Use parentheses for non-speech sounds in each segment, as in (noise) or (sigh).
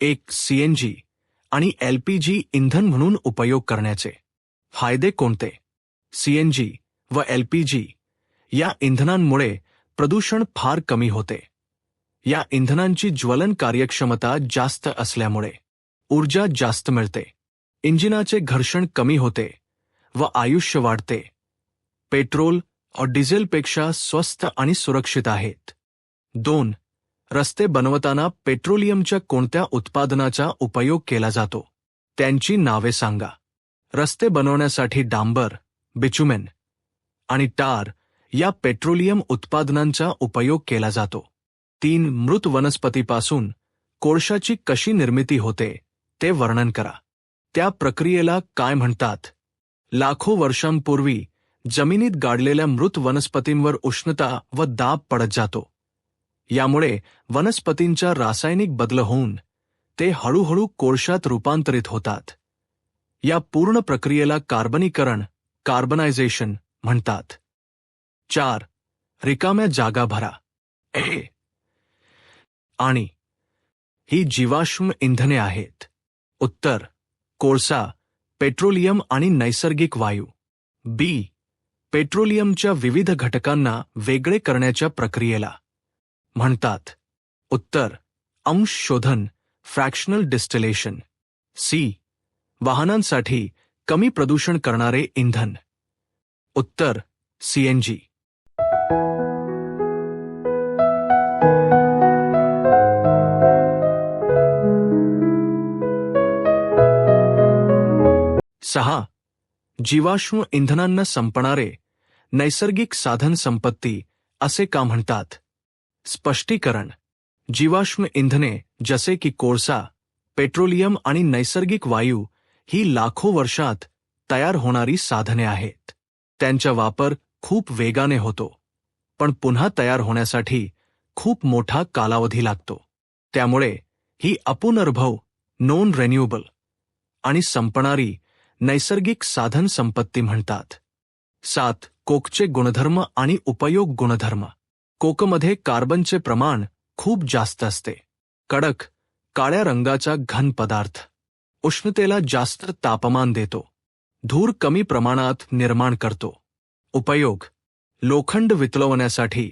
एक सीएनजी आणि एलपीजी इंधन म्हणून उपयोग करण्याचे. फायदे कोणते? सीएनजी व एलपीजी या इंधनांमुळे प्रदूषण फार कमी होते. या इंधनांची ज्वलन कार्यक्षमता जास्त असल्यामुळे ऊर्जा जास्त मिळते. इंजिनाचे घर्षण कमी होते व आयुष्य वाढते. पेट्रोल व डिझेलपेक्षा स्वस्त आणि सुरक्षित आहेत. दोन रस्ते बनवताना पेट्रोलियमच्या कोणत्या उत्पादनाचा उपयोग केला जातो त्यांची नावे सांगा. रस्ते बनवण्यासाठी डांबर बिचुमेन आणि टार या पेट्रोलियम उत्पादनांचा उपयोग केला जातो. तीन मृत वनस्पतीपासून कोळशाची कशी निर्मिती होते ते वर्णन करा. त्या प्रक्रियेला काय म्हणतात? लाखो वर्षांपूर्वी जमिनीत गाडलेल्या मृत वनस्पतींवर उष्णता व दाब पडत जातो. यामुळे वनस्पतींच्या रासायनिक बदल होऊन ते हळूहळू कोळशात रूपांतरित होतात. या पूर्ण प्रक्रियेला कार्बनीकरण कार्बनायझेशन म्हणतात. चार रिकाम्या जागा भरा. (clears throat) आणि ही जीवाश्म इंधने आहेत. उत्तर कोळसा पेट्रोलियम आणि नैसर्गिक वायू. बी पेट्रोलियमच्या विविध घटकांना वेगळे करण्याच्या प्रक्रियेला. म्हणतात. उत्तर अंश शोधन फ्रॅक्शनल डिस्टिलेशन. सी वाहनांसाठी कमी प्रदूषण करणारे इंधन. उत्तर सीएनजी. सहा जीवाश्म इंधनांना संपणारे नैसर्गिक साधन संपत्ती असे का म्हणतात? स्पष्टीकरण. जीवाश्म इंधने जसे की कोळसा पेट्रोलियम आणि नैसर्गिक वायू ही लाखो वर्षात तयार होणारी साधने आहेत. त्यांचा वापर खूप वेगाने होतो पण पुन्हा तयार होण्यासाठी खूप मोठा कालावधी लागतो. त्यामुळे ही अपुनर्भव नॉन रेन्युएबल आणि संपणारी नैसर्गिक साधन संपत्ती म्हणतात. सात कोकचे गुणधर्म आणि उपयोग गुणधर्म. कोकमध्ये कार्बनचे प्रमाण खूप जास्त असते. कडक, काळ्या रंगाचा घन पदार्थ. उष्णतेला जास्त तापमान देतो. धूर कमी प्रमाणात निर्माण करतो. उपयोग, लोखंड वितळवण्यासाठी,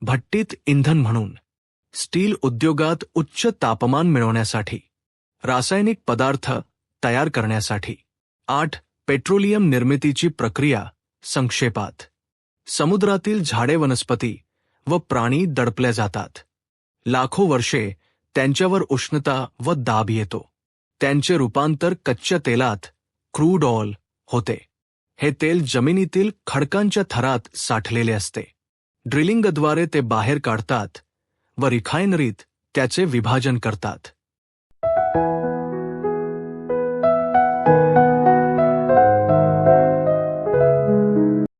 भट्टीत इंधन म्हणून. स्टील उद्योगात उच्च तापमान मिळवण्यासाठी. रासायनिक पदार्थ तयार करण्यासाठी. आठ, पेट्रोलियम निर्मितीची प्रक्रिया, संक्षेपात. समुद्रातील झाडे वनस्पती व प्राणी दडपल्या जातात. लाखो वर्षे त्यांच्यावर उष्णता व दाब येतो. त्यांचे रूपांतर कच्च्या तेलात क्रूड ऑल होते. हे तेल जमिनीतील खडकांच्या थरात साठलेले असते. ड्रिलिंगद्वारे ते बाहेर काढतात व रिफायनरीत त्याचे विभाजन करतात.